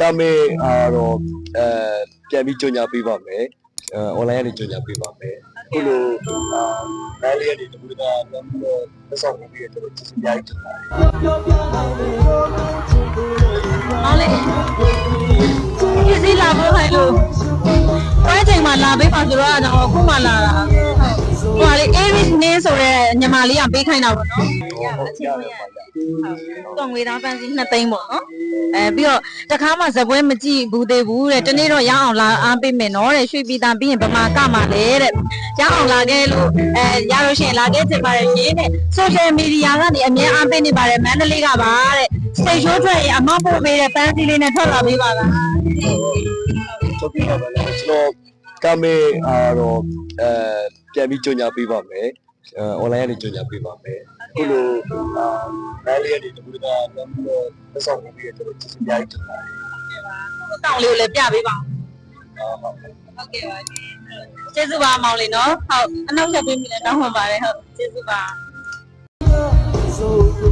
ကမေအားတော့အဲပြန်ပြီးကြော်ညာပေးပါမယ်အဲ online ကနေကြော်ညာပေးပါမယ်ခုလိုအာနိုင်လေးကနေတကူတကပြန်ပြီးတော့သက်ဆောင်ပေးပြီးတော့ကျွန်တော်ကျေးဇူးအများကြီးတင်ပါတယ်မောင်လေးပြည့်စည်လာဖို့ခိုင်းလို့ပွဲချိန်မှာလာပေးပါဆိုတော့ကျွန်တော်အခုမှလာတာဟိုဟာလေ Aries နင်းဆိုတဲ့ ညီမလေးကပေးခိုင်းတာပေါ့နော်ရပါအချင်းချင်းတော့ငွေသားပန်းစီ2သိန်းပေါ့နော်အဲပြီးတော့တခါမှဇပွဲမကြည့်ဘူးသေးဘူးတဲ့တနေ့တော့ရအောင်လာအားပေးမယ်နော်တဲ့ရွှေပြည်တန်ပြီးရင်ဗမာကမှာလေတဲ့ရအောင်လာခဲ့လို့အဲရလို့ရှိရင်လာခဲ့ချင်ပါတယ်ရှင်တဲ့ social media ကနေအမြဲအားပေးနေပါတယ်မန္တလေးကပါတဲ့ stage show ထွက်ရင်အမပို့ပေးတဲ့ပန်းစီလေးနဲ့ထွက်လာပေးပါလားချုပ်ပြပါမယ်ကျွန်တော်ကမေအားတော့အဲပြန်ပြီးကြော်ညာပေးပါမယ်အဲ online ကနေကြော်ညာပေးပါမယ်ခုလိုအာနိုင်လေးကနေတကူတကပြန်ပြီးတော့သက်ဆောင်ပေးပြီးတော့ကျွန်တော်ကျေးဇူးအများကြီးတင်ပါတယ်ကိုတောင်လေးကိုလည်းပြပေးပါအာဟုတ်ကဲ့ဟုတ်ကဲ့ပါကျေးဇူးပါမောင်လေးနော်ဟုတ်အနောက်ဆက်ပေးမိလဲတောင်းပန်ပါတယ်ဟုတ်ကျေးဇူးပါ So